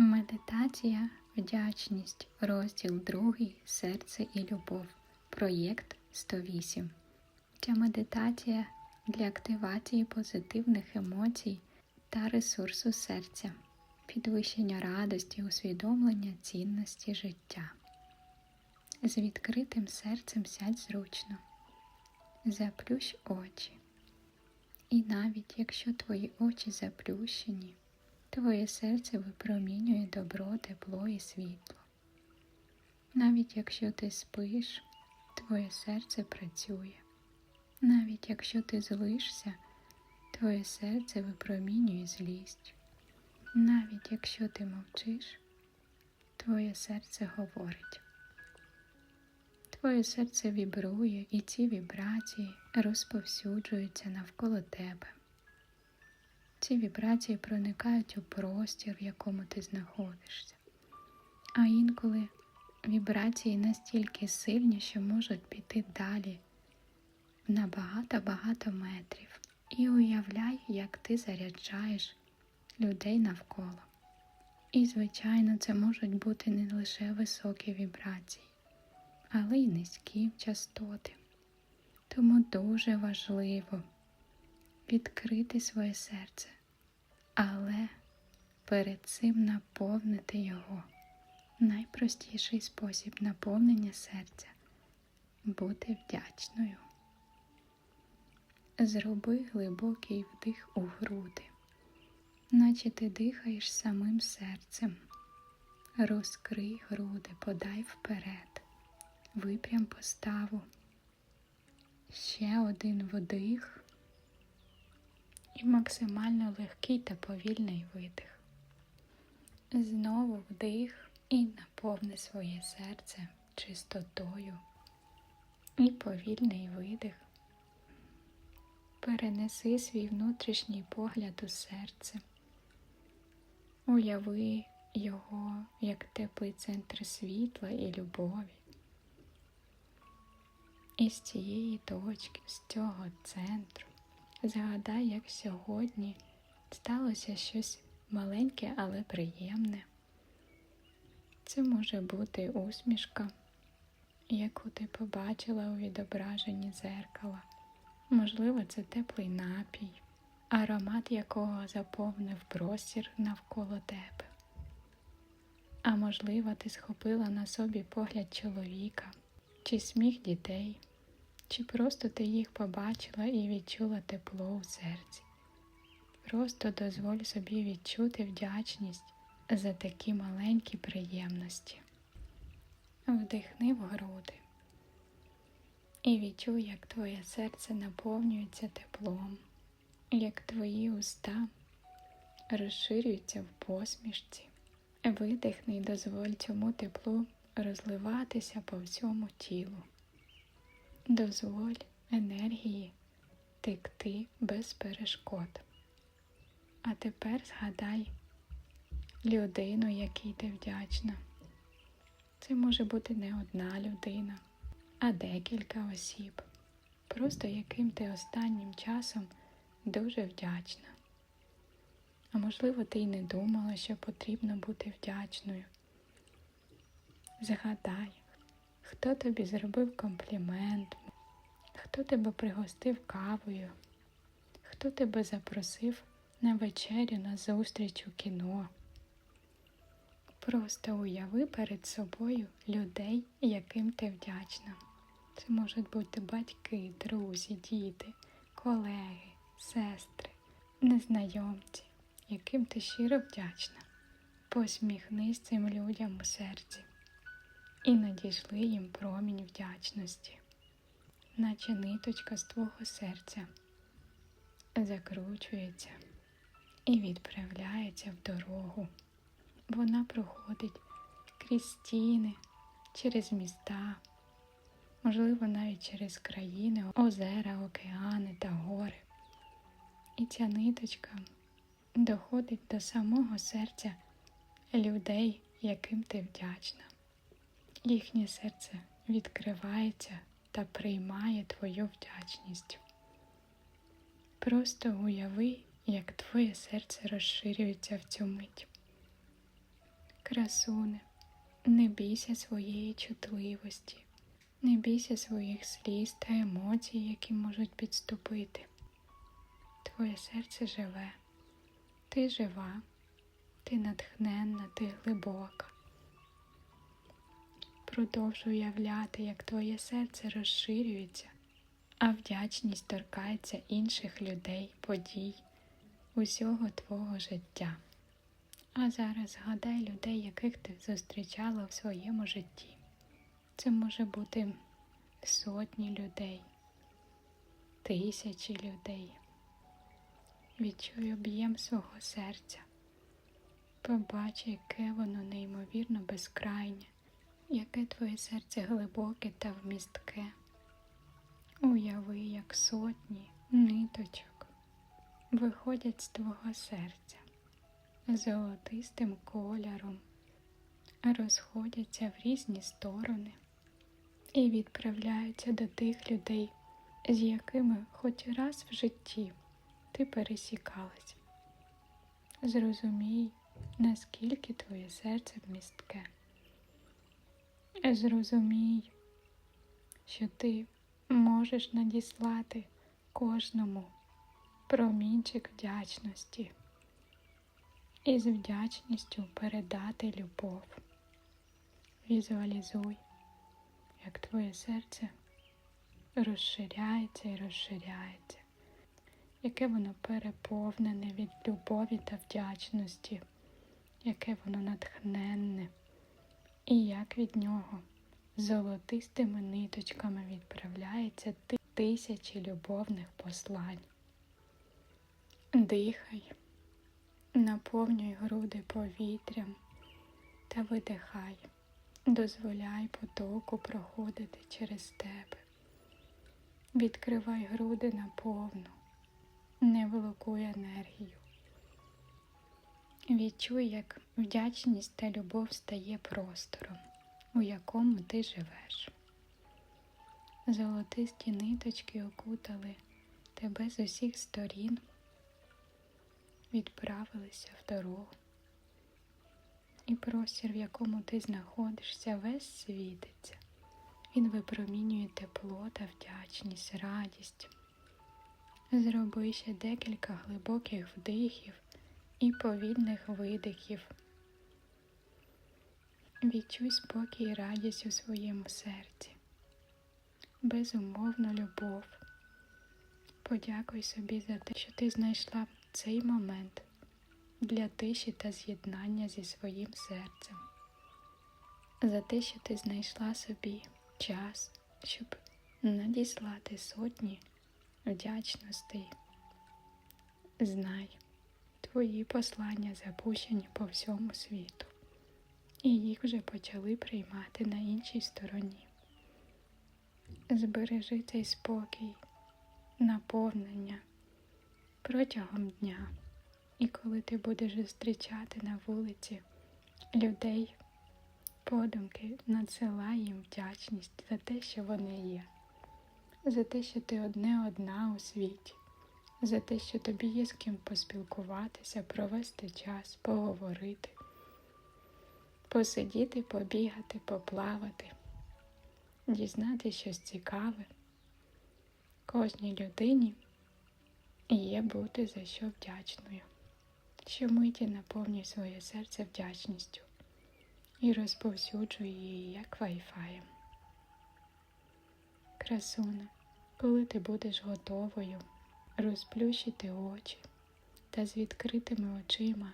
Медитація, вдячність, розділ 2, серце і любов. Проєкт 108. Ця медитація для активації позитивних емоцій та ресурсу серця, підвищення радості, усвідомлення цінності життя. З відкритим серцем сядь зручно. Заплющ очі. І навіть якщо твої очі заплющені, Твоє серце випромінює добро, тепло і світло. Навіть якщо ти спиш, твоє серце працює. Навіть якщо ти злишся, твоє серце випромінює злість. Навіть якщо ти мовчиш, твоє серце говорить. Твоє серце вібрує, і ці вібрації розповсюджуються навколо тебе. Ці вібрації проникають у простір, в якому ти знаходишся. А інколи вібрації настільки сильні, що можуть піти далі на багато-багато метрів. І уявляй, як ти заряджаєш людей навколо. І, звичайно, це можуть бути не лише високі вібрації, але й низькі частоти. Тому дуже важливо відкрити своє серце, але перед цим наповнити його. Найпростіший спосіб наповнення серця бути вдячною. Зроби глибокий вдих у груди, наче ти дихаєш самим серцем. Розкрий груди, подай вперед, випрям поставу. Ще один вдих і максимально легкий та повільний видих. Знову вдих і наповни своє серце чистотою. І повільний видих. Перенеси свій внутрішній погляд у серце. Уяви його як теплий центр світла і любові. І з цієї точки, з цього центру, Згадай, як сьогодні сталося щось маленьке, але приємне. Це може бути усмішка, яку ти побачила у відображенні зеркала. Можливо, це теплий напій, аромат якого заповнив простір навколо тебе. А можливо, ти схопила на собі погляд чоловіка чи сміх дітей. Чи просто ти їх побачила і відчула тепло у серці? Просто дозволь собі відчути вдячність за такі маленькі приємності. Вдихни в груди і відчуй, як твоє серце наповнюється теплом, як твої уста розширюються в посмішці. Видихни і дозволь цьому теплу розливатися по всьому тілу. Дозволь енергії текти без перешкод. А тепер згадай людину, якій ти вдячна. Це може бути не одна людина, а декілька осіб, просто яким ти останнім часом дуже вдячна. А можливо, ти й не думала, що потрібно бути вдячною. Згадай, Хто тобі зробив комплімент? Хто тебе пригостив кавою? Хто тебе запросив на вечерю на зустріч у кіно? Просто уяви перед собою людей, яким ти вдячна. Це можуть бути батьки, друзі, діти, колеги, сестри, незнайомці, яким ти щиро вдячна. Посміхнись цим людям у серці і надійшли їм промінь вдячності, наче ниточка з твого серця закручується і відправляється в дорогу. Вона проходить крізь стіни, через міста, можливо, навіть через країни, озера, океани та гори. І ця ниточка доходить до самого серця людей, яким ти вдячна їхнє серце відкривається та приймає твою вдячність. Просто уяви, як твоє серце розширюється в цю мить. Красуне, не бійся своєї чутливості, не бійся своїх сліз та емоцій, які можуть підступити. Твоє серце живе, ти жива, ти натхненна, ти глибока. Продовжуй уявляти, як твоє серце розширюється, а вдячність торкається інших людей, подій, усього твого життя. А зараз згадай людей, яких ти зустрічала в своєму житті. Це може бути сотні людей, тисячі людей. Відчуй об'єм свого серця. Побач, яке воно неймовірно безкрайнє, яке твоє серце глибоке та вмістке. Уяви, як сотні ниточок виходять з твого серця золотистим кольором, розходяться в різні сторони і відправляються до тих людей, з якими хоч раз в житті ти пересікалась. Зрозумій, наскільки твоє серце вмістке. Зрозумій, що ти можеш надіслати кожному промінчик вдячності і з вдячністю передати любов. Візуалізуй, як твоє серце розширяється і розширяється, яке воно переповнене від любові та вдячності, яке воно натхненне, і як від нього золотистими ниточками відправляється тисячі любовних послань. Дихай, наповнюй груди повітрям та видихай, дозволяй потоку проходити через тебе. Відкривай груди наповну, не блокуй енергію. Відчуй, як вдячність та любов стає простором, у якому ти живеш. Золотисті ниточки окутали тебе з усіх сторін, відправилися в дорогу. І простір, в якому ти знаходишся, весь світиться. Він випромінює тепло та вдячність, радість. Зроби ще декілька глибоких вдихів і повільних видихів. Відчуй спокій і радість у своєму серці, безумовну любов. Подякуй собі за те, що ти знайшла цей момент для тиші та з'єднання зі своїм серцем, за те, що ти знайшла собі час, щоб надіслати сотні вдячностей. Знай, твої послання запущені по всьому світу, і їх вже почали приймати на іншій стороні. Збережи цей спокій, наповнення протягом дня. І коли ти будеш зустрічати на вулиці людей, подумки надсилай їм вдячність за те, що вони є, за те, що ти одне одна у світі, за те, що тобі є з ким поспілкуватися, провести час, поговорити, посидіти, побігати, поплавати, дізнати щось цікаве. Кожній людині є бути за що вдячною. Щомиті наповнюй своє серце вдячністю і розповсюджуй її як вайфаєм. Красуне, коли ти будеш готовою розплющити очі та з відкритими очима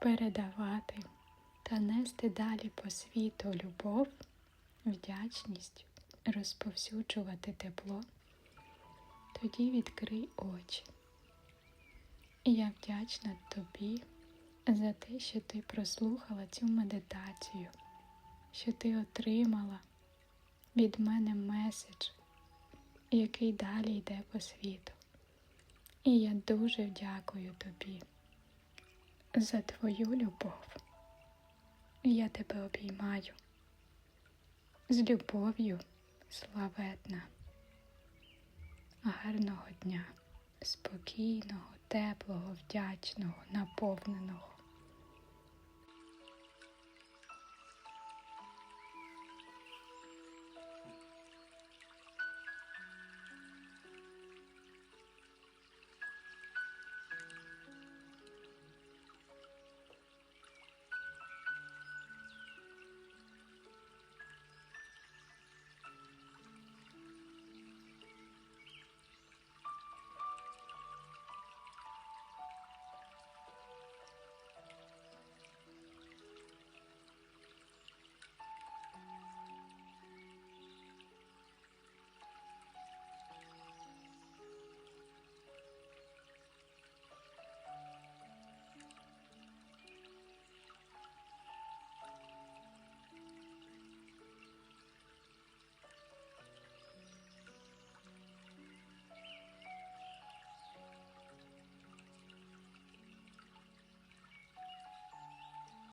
передавати та нести далі по світу любов, вдячність, розповсюджувати тепло, тоді відкрий очі. І я вдячна тобі за те, що ти прослухала цю медитацію, що ти отримала від мене меседж, який далі йде по світу. І я дуже дякую тобі за твою любов. Я тебе обіймаю з любов'ю славетна. Гарного дня, спокійного, теплого, вдячного, наповненого.